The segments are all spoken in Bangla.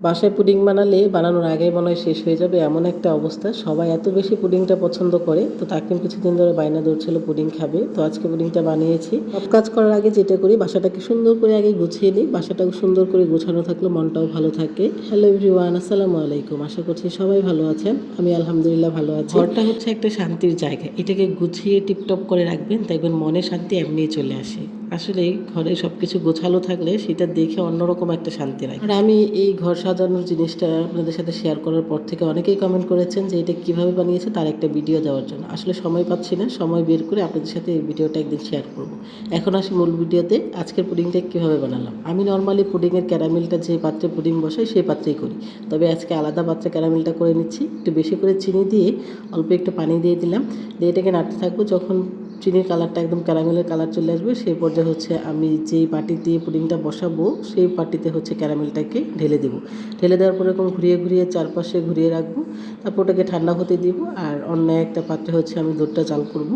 বাসায় পুডিং বানালে বানানোর আগেই মনে হয় শেষ হয়ে যাবে এমন একটা অবস্থা। সবাই এত বেশি পুডিংটা পছন্দ করে। তো তাকিম কিছুদিন ধরে বায়না ধরছিল পুডিং খাবে। তো আজকে পুডিংটা বানিয়েছি। সব কাজ করার আগে যেটা করি, বাসাটাকে সুন্দর করে আগে গুছিয়ে নিই। বাসাটাকে সুন্দর করে গোছানো থাকলে, মনটাও ভালো থাকে। হ্যালো এভরিওয়ান, আসসালামু আলাইকুম। আশা করছি সবাই ভালো আছেন। আমি আলহামদুলিল্লাহ ভালো আছি। ঘরটা হচ্ছে একটা শান্তির জায়গা। এটাকে গুছিয়ে টিপটপ করে রাখবেন, দেখবেন মনে শান্তি এমনিই চলে আসে। আসলে ঘরে সব কিছু গোছালো থাকলে সেটা দেখে অন্যরকম একটা শান্তি লাগে। আর আমি এই ঘর সাজানোর জিনিসটা আপনাদের সাথে শেয়ার করার পর থেকে অনেকেই কমেন্ট করেছেন যে এটা কীভাবে বানিয়েছে তার একটা ভিডিও দেওয়ার জন্য। আসলে সময় পাচ্ছি না, সময় বের করে আপনাদের সাথে এই ভিডিওটা একদিন শেয়ার করব। এখন আসি মূল ভিডিওতে আজকের পুডিংটা কীভাবে বানালাম। আমি নর্মালি পুডিংয়ের ক্যারামেলটা যে পাত্রে পুডিং বসাই সেই পাত্রেই করি। তবে আজকে আলাদা পাত্রে ক্যারামেলটা করে নিচ্ছি, একটু বেশি করে চিনি দিয়ে অল্প একটু পানি দিয়ে দিলাম। দিয়ে এটাকে নাড়তে থাকব যখন চিনির কালারটা একদম ক্যারামেলের কালার চলে আসবে। সেই পর্যায়ে হচ্ছে আমি যেই বাটি দিয়ে পুডিংটা বসাবো, সেই বাটিতে হচ্ছে ক্যারামেলটাকে ঢেলে দেবো। ঢেলে দেওয়ার পর এরকম ঘুরিয়ে ঘুরিয়ে চারপাশে ঘুরিয়ে রাখব। তারপর ওটাকে ঠান্ডা হতে দিব আর অন্য একটা পাত্রে হচ্ছে আমি দুধটা চাল করব।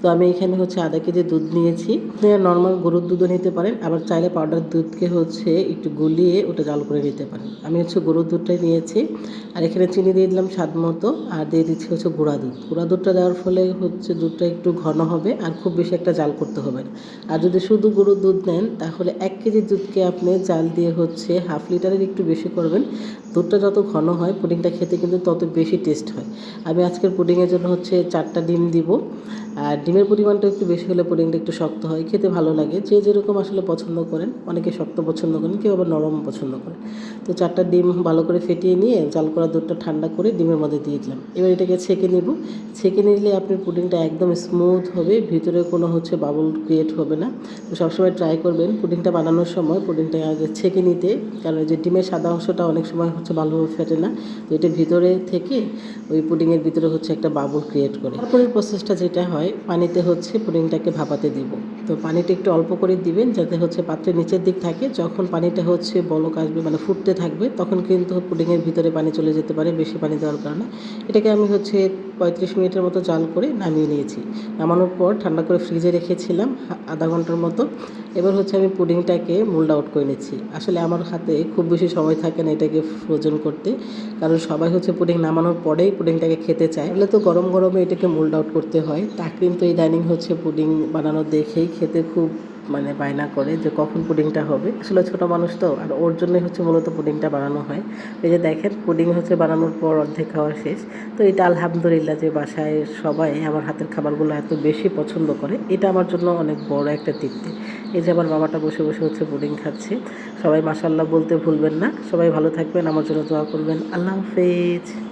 তো আমি এখানে হচ্ছে আধা কেজি দুধ নিয়েছি। নর্মাল গরুর দুধও নিতে পারেন, আবার চাইলে পাউডার দুধকে হচ্ছে একটু গুলিয়ে ওটা জাল করে নিতে পারেন। আমি হচ্ছে গরুর দুধটাই নিয়েছি, আর এখানে চিনি দিয়ে দিলাম স্বাদ মতো, আর দিয়ে দিচ্ছি হচ্ছে গুঁড়া দুধ। গুঁড়া দুধটা দেওয়ার ফলে হচ্ছে দুধটা একটু ঘন হবে, আর খুব বেশি একটা জাল করতে হবে না। আর যদি শুধু গরুর দুধ নেন, তাহলে এক কেজি দুধকে আপনি জাল দিয়ে হচ্ছে হাফ লিটারের একটু বেশি করবেন। দুধটা যত ঘন হয়, পুডিংটা খেতে কিন্তু তত বেশি টেস্ট হয়। আমি আজকের পুডিংয়ের জন্য হচ্ছে চারটা ডিম দিব। আর ডিমের পরিমাণটা একটু বেশি হলে পুডিংটা একটু শক্ত হয়, খেতে ভালো লাগে। যে যেরকম আসলে পছন্দ করেন, অনেকে শক্ত পছন্দ করেন, কেউ আবার নরম পছন্দ করেন। তো চারটা ডিম ভালো করে ফেটিয়ে নিয়ে জাল করা দুধটা ঠান্ডা করে ডিমের মধ্যে দিয়ে দিলাম। এবার এটাকে ছেঁকে নেব। ছেঁকে নিলে আপনার পুডিংটা একদম স্মুথ হবে, ভিতরে কোনো হচ্ছে বাবল ক্রিয়েট হবে না। তো সবসময় ট্রাই করবেন পুডিংটা বানানোর সময়, পুডিংটা আগে ছেঁকে নিতে। কারণ যে ডিমের সাদা অংশটা অনেক সময় হচ্ছে ভালোভাবে ফেটে না। তো এটা ভিতরে থেকে ওই পুডিংয়ের ভিতরে হচ্ছে একটা বাবল ক্রিয়েট করে। তারপরে প্রসেসটা যেটা হয় পানিতে হচ্ছে পুডিংটাকে ভাপাতে দিব। তো পানিটা একটু অল্প করে দিবেন যাতে হচ্ছে পাত্রের নিচের দিক থাকে। যখন পানিটা হচ্ছে বলক আসবে মানে ফুটতে থাকবে, তখন কিন্তু পুডিংয়ের ভিতরে পানি চলে যেতে পারে, বেশি পানি দেওয়ার কারণে। এটাকে আমি হচ্ছে পঁয়ত্রিশ মিনিটের মতো জাল করে নামিয়ে নিয়েছি। নামানোর পর ঠান্ডা করে ফ্রিজে রেখেছিলাম আধা ঘণ্টার মতো। এবার হচ্ছে আমি পুডিংটাকে মোল্ড আউট করে নিচ্ছি। আসলে আমার হাতে খুব বেশি সময় থাকে না এটাকে ফ্রোজেন করতে। কারণ সবাই হচ্ছে পুডিং নামানোর পরেই পুডিংটাকে খেতে চায়। তাহলে তো গরম গরমে এটাকে মোল্ড আউট করতে হয়। তাকরিম তো ইদানিং হচ্ছে পুডিং বানানো দেখেই খেতে খুব মানে বায়না করে যে কখন পুডিংটা হবে। আসলে ছোটো মানুষ তো, আর ওর জন্যই হচ্ছে মূলত পুডিংটা বানানো হয়। এই যে দেখেন, পুডিং হচ্ছে বানানোর পর অর্ধেক খাওয়া শেষ। তো এটা আলহামদুলিল্লাহ যে বাসায় সবাই আমার হাতের খাবারগুলো এত বেশি পছন্দ করে, এটা আমার জন্য অনেক বড় একটা তৃপ্তি। এই যে আমার বাবাটা বসে বসে হচ্ছে পুডিং খাচ্ছে। সবাই মাসাল্লাহ বলতে ভুলবেন না। সবাই ভালো থাকবেন, আমার জন্য দোয়া করবেন। আল্লাহ হাফেজ।